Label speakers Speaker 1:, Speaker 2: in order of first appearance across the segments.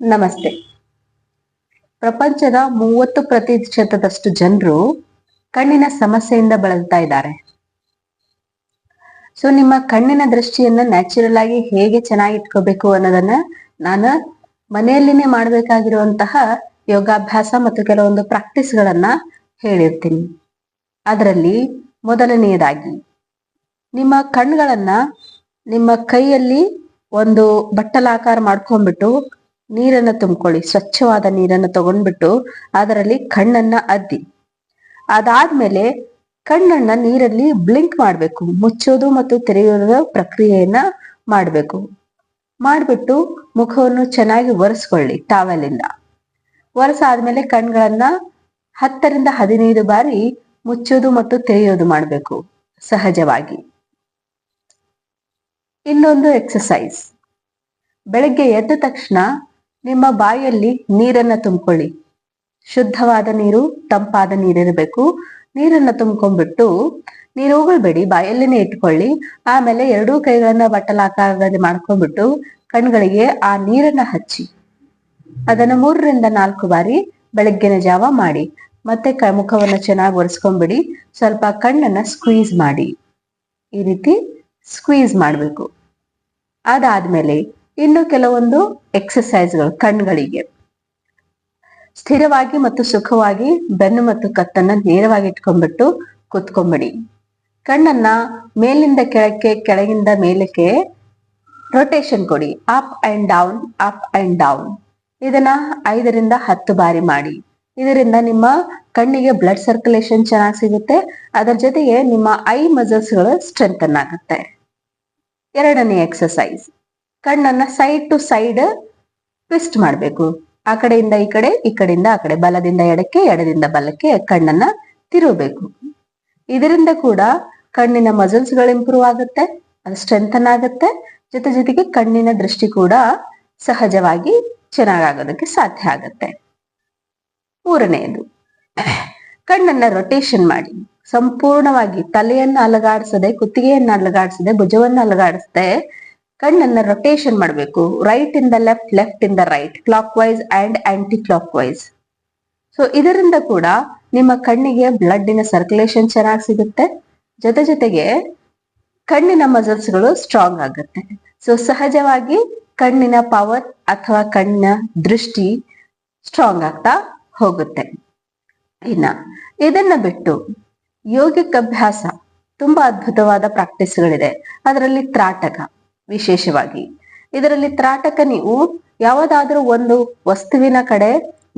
Speaker 1: ನಮಸ್ತೆ. ಪ್ರಪಂಚದ ಮೂವತ್ತು ಪ್ರತಿಶತದಷ್ಟು ಜನರು ಕಣ್ಣಿನ ಸಮಸ್ಯೆಯಿಂದ ಬಳಲ್ತಾ ಇದ್ದಾರೆ. ಸೊ ನಿಮ್ಮ ಕಣ್ಣಿನ ದೃಷ್ಟಿಯನ್ನ ನ್ಯಾಚುರಲ್ ಆಗಿ ಹೇಗೆ ಚೆನ್ನಾಗಿ ಇಟ್ಕೋಬೇಕು ಅನ್ನೋದನ್ನ ನಾನು ಮನೆಯಲ್ಲಿನೇ ಮಾಡಬೇಕಾಗಿರುವಂತಹ ಯೋಗಾಭ್ಯಾಸ ಮತ್ತು ಕೆಲವೊಂದು ಪ್ರಾಕ್ಟೀಸ್ ಗಳನ್ನ ಹೇಳಿರ್ತೀನಿ. ಅದರಲ್ಲಿ ಮೊದಲನೆಯದಾಗಿ, ನಿಮ್ಮ ಕಣ್ಗಳನ್ನ ನಿಮ್ಮ ಕೈಯಲ್ಲಿ ಒಂದು ಬಟ್ಟಲಾಕಾರ ಮಾಡ್ಕೊಂಡ್ಬಿಟ್ಟು ನೀರನ್ನ ತುಂಬಿಕೊಳ್ಳಿ, ಸ್ವಚ್ಛವಾದ ನೀರನ್ನ ತಗೊಂಡ್ಬಿಟ್ಟು ಅದರಲ್ಲಿ ಕಣ್ಣನ್ನ ಅದ್ದಿ. ಅದಾದ್ಮೇಲೆ ಕಣ್ಣನ್ನ ನೀರಲ್ಲಿ ಬ್ಲಿಂಕ್ ಮಾಡಬೇಕು, ಮುಚ್ಚೋದು ಮತ್ತು ತೆರೆಯೋದ ಪ್ರಕ್ರಿಯೆಯನ್ನ ಮಾಡಬೇಕು. ಮಾಡ್ಬಿಟ್ಟು ಮುಖವನ್ನು ಚೆನ್ನಾಗಿ ಒರೆಸ್ಕೊಳ್ಳಿ ಟಾವೆಲಿಂದ ಒರೆಸಾದ್ಮೇಲೆ ಕಣ್ಗಳನ್ನ ಹತ್ತರಿಂದ ಹದಿನೈದು ಬಾರಿ ಮುಚ್ಚೋದು ಮತ್ತು ತೆರೆಯೋದು ಮಾಡಬೇಕು, ಸಹಜವಾಗಿ. ಇನ್ನೊಂದು ಎಕ್ಸಸೈಸ್ ಬೆಳಗ್ಗೆ ಎದ್ದ ತಕ್ಷಣ ನಿಮ್ಮ ಬಾಯಲ್ಲಿ ನೀರನ್ನ ತುಂಬಿಕೊಳ್ಳಿ. ಶುದ್ಧವಾದ ನೀರು, ತಂಪಾದ ನೀರಿರಬೇಕು. ನೀರನ್ನ ತುಂಬ್ಕೊಂಡ್ಬಿಟ್ಟು ನೀರು ಹೋಗಬೇಡಿ, ಬಾಯಲ್ಲೇನೆ ಇಟ್ಕೊಳ್ಳಿ. ಆಮೇಲೆ ಎರಡೂ ಕೈಗಳನ್ನ ಬಟ್ಟಲಾಕಾರದಲ್ಲಿ ಮಾಡ್ಕೊಂಡ್ಬಿಟ್ಟು ಕಣ್ಗಳಿಗೆ ಆ ನೀರನ್ನ ಹಚ್ಚಿ. ಅದನ್ನ ಮೂರರಿಂದ ನಾಲ್ಕು ಬಾರಿ ಬೆಳಗ್ಗಿನ ಜಾವ ಮಾಡಿ. ಮತ್ತೆ ಕ ಮುಖವನ್ನ ಚೆನ್ನಾಗಿ ಒರೆಸ್ಕೊಂಡ್ಬಿಡಿ. ಸ್ವಲ್ಪ ಕಣ್ಣನ್ನ ಸ್ಕ್ವೀಸ್ ಮಾಡಿ. ಈ ರೀತಿ ಸ್ಕ್ವೀಸ್ ಮಾಡಬೇಕು. ಅದಾದ್ಮೇಲೆ ಇನ್ನು ಕೆಲವೊಂದು ಎಕ್ಸಸೈಸ್ಗಳು ಕಣ್ಗಳಿಗೆ ಸ್ಥಿರವಾಗಿ ಮತ್ತು ಸುಖವಾಗಿ ಬೆನ್ನು ಮತ್ತು ಕತ್ತನ್ನ ನೇರವಾಗಿ ಇಟ್ಕೊಂಡ್ಬಿಟ್ಟು ಕುತ್ಕೊಂಬಿಡಿ. ಕಣ್ಣನ್ನ ಮೇಲಿಂದ ಕೆಳಕ್ಕೆ, ಕೆಳಗಿಂದ ಮೇಲಕ್ಕೆ ರೊಟೇಷನ್ ಕೊಡಿ. Up and down up and down ಇದನ್ನ ಐದರಿಂದ ಹತ್ತು ಬಾರಿ ಮಾಡಿ. ಇದರಿಂದ ನಿಮ್ಮ ಕಣ್ಣಿಗೆ ಬ್ಲಡ್ ಸರ್ಕ್ಯುಲೇಷನ್ ಚೆನ್ನಾಗಿ ಸಿಗುತ್ತೆ. ಅದರ ಜೊತೆಗೆ ನಿಮ್ಮ ಐ ಮಸಲ್ಸ್ಗಳು ಸ್ಟ್ರೆಂಥನ್ ಆಗುತ್ತೆ. ಎರಡನೇ ಎಕ್ಸಸೈಸ್ ಕಣ್ಣನ್ನ ಸೈಡ್ ಟು ಸೈಡ್ ಟ್ವಿಸ್ಟ್ ಮಾಡಬೇಕು. ಆ ಕಡೆಯಿಂದ ಈ ಕಡೆ, ಈ ಕಡೆಯಿಂದ ಆ ಕಡೆ, ಬಲದಿಂದ ಎಡಕ್ಕೆ, ಎಡದಿಂದ ಬಲಕ್ಕೆ ಕಣ್ಣನ್ನ ತಿರುಗಬೇಕು. ಇದರಿಂದ ಕೂಡ ಕಣ್ಣಿನ ಮಸಲ್ಸ್ಗಳು ಇಂಪ್ರೂವ್ ಆಗುತ್ತೆ, ಅದು ಸ್ಟ್ರೆಂಥನ್ ಆಗುತ್ತೆ, ಜೊತೆ ಜೊತೆಗೆ ಕಣ್ಣಿನ ದೃಷ್ಟಿ ಕೂಡ ಸಹಜವಾಗಿ ಚೆನ್ನಾಗಾಗೋದಕ್ಕೆ ಸಾಧ್ಯ ಆಗುತ್ತೆ. ಮೂರನೆಯದು ಕಣ್ಣನ್ನ ರೊಟೇಷನ್ ಮಾಡಿ. ಸಂಪೂರ್ಣವಾಗಿ ತಲೆಯನ್ನ ಅಲಗಾಡಿಸದೆ, ಕುತ್ತಿಗೆಯನ್ನ ಅಲಗಾಡಿಸದೆ, ಭುಜವನ್ನ ಅಲಗಾಡಿಸದೆ ಕಣ್ಣನ್ನ ರೊಟೇಷನ್ ಮಾಡಬೇಕು. Right in the left left in the right clockwise and anticlockwise so ಇದರಿಂದ ಕೂಡ ನಿಮ್ಮ ಕಣ್ಣಿಗೆ ಬ್ಲಡ್ಡಿನ ಸರ್ಕ್ಯುಲೇಷನ್ ಚೆನ್ನಾಗಿ ಸಿಗುತ್ತೆ. ಜೊತೆ ಜೊತೆಗೆ ಕಣ್ಣಿನ ಮಸಲ್ಸ್ಗಳು ಸ್ಟ್ರಾಂಗ್ ಆಗುತ್ತೆ. ಸೊ ಸಹಜವಾಗಿ ಕಣ್ಣಿನ ಪವರ್ ಅಥವಾ ಕಣ್ಣಿನ ದೃಷ್ಟಿ ಸ್ಟ್ರಾಂಗ್ ಆಗ್ತಾ ಹೋಗುತ್ತೆ. ಇನ್ನ ಇದನ್ನ ಬಿಟ್ಟು ಯೋಗಿಕ ಅಭ್ಯಾಸ ತುಂಬಾ ಅದ್ಭುತವಾದ ಪ್ರಾಕ್ಟೀಸ್ಗಳಿದೆ ಅದರಲ್ಲಿ ತ್ರಾಟಕ. ವಿಶೇಷವಾಗಿ. ಇದರಲ್ಲಿ ತ್ರಾಟಕ ನೀವು ಯಾವುದಾದ್ರೂ ಒಂದು ವಸ್ತುವಿನ ಕಡೆ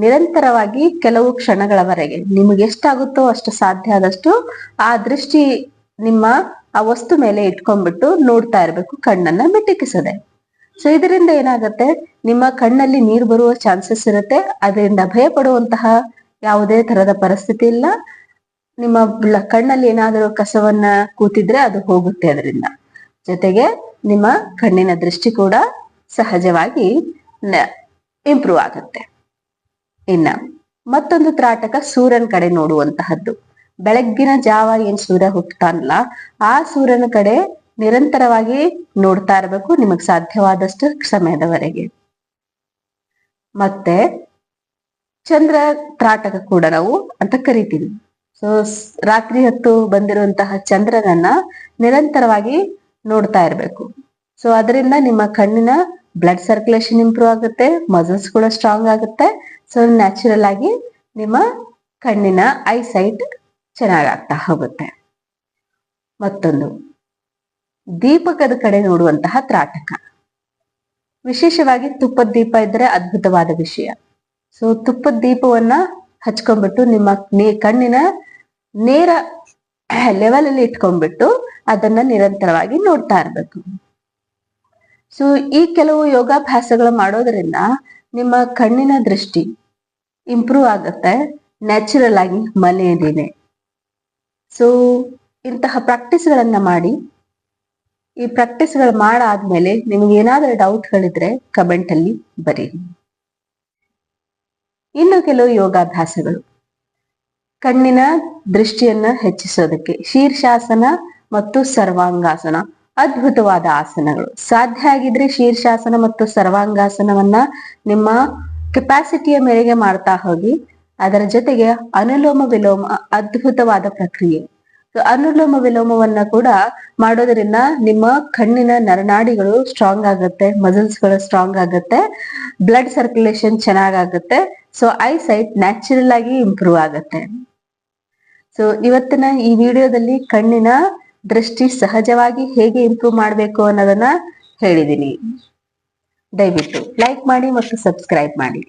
Speaker 1: ನಿರಂತರವಾಗಿ ಕೆಲವು ಕ್ಷಣಗಳವರೆಗೆ, ನಿಮಗೆ ಎಷ್ಟಾಗುತ್ತೋ ಅಷ್ಟು ಸಾಧ್ಯ ಆದಷ್ಟು ಆ ದೃಷ್ಟಿ ನಿಮ್ಮ ಆ ವಸ್ತು ಮೇಲೆ ಇಟ್ಕೊಂಡ್ಬಿಟ್ಟು ನೋಡ್ತಾ ಇರಬೇಕು, ಕಣ್ಣನ್ನ ಮಿಟುಕಿಸದೆ. ಸೊ ಇದರಿಂದ ಏನಾಗುತ್ತೆ, ನಿಮ್ಮ ಕಣ್ಣಲ್ಲಿ ನೀರು ಬರುವ ಚಾನ್ಸಸ್ ಇರುತ್ತೆ. ಅದರಿಂದ ಭಯ ಪಡುವಂತಹ ಯಾವುದೇ ತರದ ಪರಿಸ್ಥಿತಿ ಇಲ್ಲ. ನಿಮ್ಮ ಕಣ್ಣಲ್ಲಿ ಏನಾದರೂ ಕಸವನ್ನ ಕೂತಿದ್ರೆ ಅದು ಹೋಗುತ್ತೆ ಅದರಿಂದ. ಜೊತೆಗೆ ನಿಮ್ಮ ಕಣ್ಣಿನ ದೃಷ್ಟಿ ಕೂಡ ಸಹಜವಾಗಿ ಇಂಪ್ರೂವ್ ಆಗುತ್ತೆ. ಇನ್ನ ಮತ್ತೊಂದು ತ್ರಾಟಕ ಸೂರ್ಯನ ಕಡೆ ನೋಡುವಂತಹದ್ದು. ಬೆಳಗ್ಗಿನ ಜಾವ ಏನ್ ಸೂರ್ಯ ಹುಟ್ಟತಾನಲ್ಲ ಆ ಸೂರ್ಯನ ಕಡೆ ನಿರಂತರವಾಗಿ ನೋಡ್ತಾ ಇರಬೇಕು, ನಿಮಗ್ ಸಾಧ್ಯವಾದಷ್ಟು ಸಮಯದವರೆಗೆ. ಮತ್ತೆ ಚಂದ್ರ ತ್ರಾಟಕ ಕೂಡ ನಾವು ಅಂತ ಕರಿತೀವಿ. ಸೊ, ರಾತ್ರಿ ಹೊತ್ತು ಬಂದಿರುವಂತಹ ಚಂದ್ರನನ್ನ ನಿರಂತರವಾಗಿ ನೋಡ್ತಾ ಇರಬೇಕು. ಸೊ ಅದರಿಂದ ನಿಮ್ಮ ಕಣ್ಣಿನ ಬ್ಲಡ್ ಸರ್ಕ್ಯುಲೇಷನ್ ಇಂಪ್ರೂವ್ ಆಗುತ್ತೆ ಮಸಲ್ಸ್ ಕೂಡ ಸ್ಟ್ರಾಂಗ್ ಆಗುತ್ತೆ. ಸೊ ನ್ಯಾಚುರಲ್ ಆಗಿ ನಿಮ್ಮ ಕಣ್ಣಿನ ಐ ಸೈಟ್ ಚೆನ್ನಾಗಾಗ್ತಾ ಹೋಗುತ್ತೆ. ಮತ್ತೊಂದು, ದೀಪಕದ ಕಡೆ ನೋಡುವಂತಹ ತ್ರಾಟಕ. ವಿಶೇಷವಾಗಿ ತುಪ್ಪದ ದೀಪ ಇದ್ರೆ ಅದ್ಭುತವಾದ ವಿಷಯ. ಸೊ ತುಪ್ಪದ ದೀಪವನ್ನ ಹಚ್ಕೊಂಡ್ಬಿಟ್ಟು ನಿಮ್ಮ ಕಣ್ಣಿನ ನೇರ ಲೆವೆಲ್ ಅಲ್ಲಿ ಇಟ್ಕೊಂಡ್ಬಿಟ್ಟು ಅದನ್ನ ನಿರಂತರವಾಗಿ ನೋಡ್ತಾ ಇರ್ಬೇಕು. ಸೊ ಈ ಕೆಲವು ಯೋಗಾಭ್ಯಾಸಗಳು ಮಾಡೋದ್ರಿಂದ ನಿಮ್ಮ ಕಣ್ಣಿನ ದೃಷ್ಟಿ ಇಂಪ್ರೂವ್ ಆಗುತ್ತೆ ನ್ಯಾಚುರಲ್ ಆಗಿ ಮನೆಯದೇನೆ ಸೊ ಇಂತಹ ಪ್ರಾಕ್ಟೀಸ್ಗಳನ್ನ ಮಾಡಿ, ಈ ಪ್ರಾಕ್ಟೀಸ್ಗಳು ಮಾಡಾದ್ಮೇಲೆ ನಿಮ್ಗೆ ಏನಾದ್ರೂ ಡೌಟ್ಗಳಿದ್ರೆ ಕಮೆಂಟ್ ಅಲ್ಲಿ ಬರೀ ಇನ್ನು ಕೆಲವು ಯೋಗಾಭ್ಯಾಸಗಳು. ಕಣ್ಣಿನ ದೃಷ್ಟಿಯನ್ನ ಹೆಚ್ಚಿಸೋದಕ್ಕೆ ಶೀರ್ಷಾಸನ ಮತ್ತು ಸರ್ವಾಂಗಾಸನ. ಅದ್ಭುತವಾದ ಆಸನಗಳು. ಸಾಧ್ಯ ಆಗಿದ್ರೆ ಶೀರ್ಷಾಸನ ಮತ್ತು ಸರ್ವಾಂಗಾಸನವನ್ನ ನಿಮ್ಮ ಕೆಪಾಸಿಟಿಯ ಮೇರೆಗೆ ಮಾಡ್ತಾ ಹೋಗಿ, ಅದರ ಜೊತೆಗೆ ಅನುಲೋಮ ವಿಲೋಮ, ಅದ್ಭುತವಾದ ಪ್ರಕ್ರಿಯೆ. ಅನುಲೋಮ ವಿಲೋಮವನ್ನ ಕೂಡ ಮಾಡೋದರಿಂದ ನಿಮ್ಮ ಕಣ್ಣಿನ ನರನಾಡಿಗಳು ಸ್ಟ್ರಾಂಗ್ ಆಗುತ್ತೆ ಮಸಲ್ಸ್ಗಳು ಸ್ಟ್ರಾಂಗ್ ಆಗುತ್ತೆ ಬ್ಲಡ್ ಸರ್ಕ್ಯುಲೇಷನ್ ಚೆನ್ನಾಗಾಗುತ್ತೆ ಸೊ ಐ ಸೈಟ್ ನ್ಯಾಚುರಲ್ ಆಗಿ ಇಂಪ್ರೂವ್ ಆಗುತ್ತೆ. ಸೊ ಇವತ್ತಿನ ಈ ವಿಡಿಯೋದಲ್ಲಿ ಕಣ್ಣಿನ ದೃಷ್ಟಿ ಸಹಜವಾಗಿ ಹೇಗೆ ಇಂಪ್ರೂವ್ ಮಾಡಬೇಕು ಅನ್ನೋದನ್ನ ಹೇಳಿದೀನಿ. ದಯವಿಟ್ಟು ಲೈಕ್ ಮಾಡಿ ಮತ್ತು ಸಬ್ಸ್ಕ್ರೈಬ್ ಮಾಡಿ.